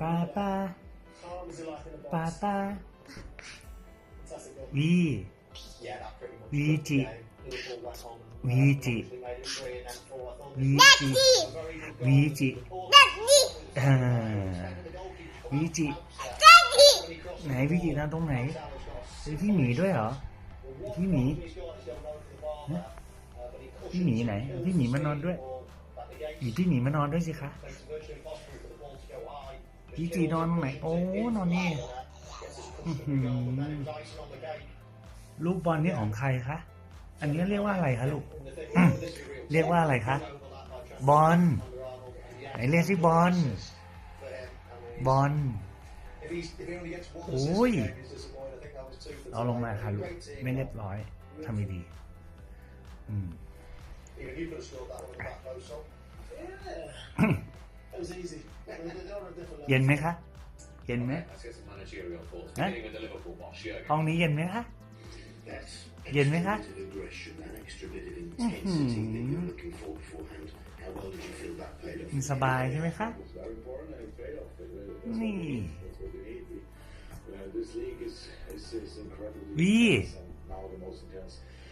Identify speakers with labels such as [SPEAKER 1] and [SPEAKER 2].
[SPEAKER 1] ปาปาปาปาวีวีจีวีจี
[SPEAKER 2] วีจี
[SPEAKER 1] วีจีวีจีไหนวีจีนั่งตรงไหนมอพี่หมีด้วยเหรอพี่หมีพี่หมีไหนพี่หมีมานอนด้วยอยู่ที่หมีมานอนด้วยสิคะพี่จีนอนตรงไหนโอ้นอนนี่ ลูกบอลนี่ของใครคะ อันนี้เรียกว่าอะไรคะลูก เรียกว่าอะไรคะ บอลไหนเรียกที่บอลบอลโอ้ยเอาลงมาค่ะลูก ไม่เรียบร้อยทำไม่ดีอืมเย็นไหมคะ เย็นไหมห้องนี้เย็นไหมคะ เย็นไหมคะมันสบายใช่ไหมคะนี่วี